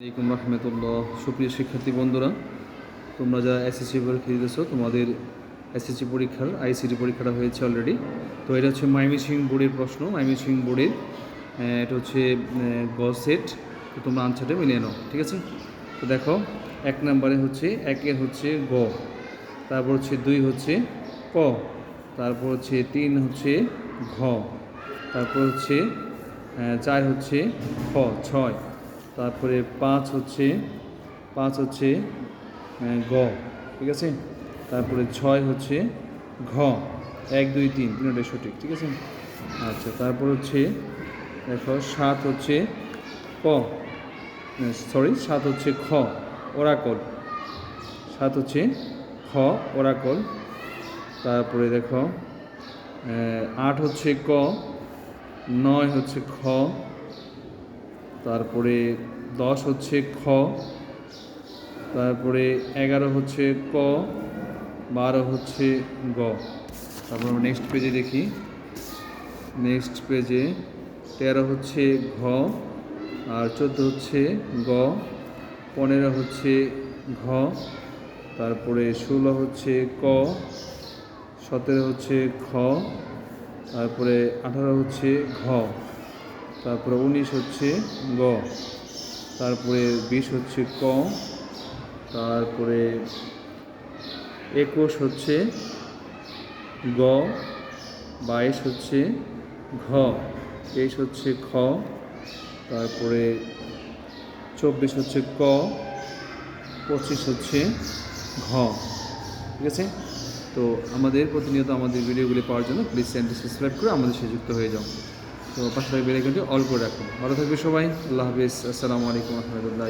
রহমতুল্লাহ। সুপ্রিয় শিক্ষার্থী বন্ধুরা, তোমরা যারা এসএসসি পরীক্ষা দিতেছো, তোমাদের এসএসসি পরীক্ষার আইসিটি পরীক্ষাটা হয়েছে অলরেডি তো এটা হচ্ছে মাইমিসিং বোর্ডের প্রশ্ন। মাইমিসিং বোর্ডের এটা হচ্ছে গ সেট তো তোমরা আনসারটা মিলিয়ে নাও, ঠিক আছে? তো দেখো, এক নম্বরে হচ্ছে একের হচ্ছে গ, তারপর হচ্ছে দুই হচ্ছে ক, তারপর হচ্ছে তিন হচ্ছে ঘ, তারপর হচ্ছে চার হচ্ছে খ, ছয়। তারপরে পাঁচ হচ্ছে পাঁচ হচ্ছে গ, ঠিক আছে? তারপরে ছয় হচ্ছে ঘ, এক, দুই, তিন তিনটাই সঠিক, ঠিক আছে? আচ্ছা তারপর হচ্ছে, দেখো, সাত হচ্ছে ক সরি সাত হচ্ছে খ, ওরাকল, সাত হচ্ছে খ, ওরাকল, তারপরে দেখো আট হচ্ছে ক, নয় হচ্ছে খ তারপরে দশ হচ্ছে খ, তারপরে এগারো হচ্ছে ক, বারো হচ্ছে গ। তারপর নেক্সট পেজে দেখি। নেক্সট পেজে তেরো হচ্ছে ঘ, আর চোদ্দ হচ্ছে গ, পনেরো হচ্ছে ঘ, তারপরে ষোলো হচ্ছে ক, সতেরো হচ্ছে খ, তারপরে আঠারো হচ্ছে ঘ। তারপরে উনিশ হচ্ছে গ, তারপরে বিশ হচ্ছে ক, তারপরে একুশ হচ্ছে গ, বাইশ হচ্ছে ঘ, তেইশ হচ্ছে খ, তারপরে চব্বিশ হচ্ছে ক, পঁচিশ হচ্ছে ঘ। ঠিক আছে? তো আমাদের প্রতিনিয়ত আমাদের ভিডিওগুলি পাওয়ার জন্য প্লিজ চ্যানেলটি সাবস্ক্রাইব করে আমাদের সাথে যুক্ত হয়ে যাও। তো পাশে বেলাইকনটি অল করে রাখুন। ভালো থাকবে সবাই। আল্লাহ হাফিজ। আসসালামু আলাইকুম রহমতুল্লাহ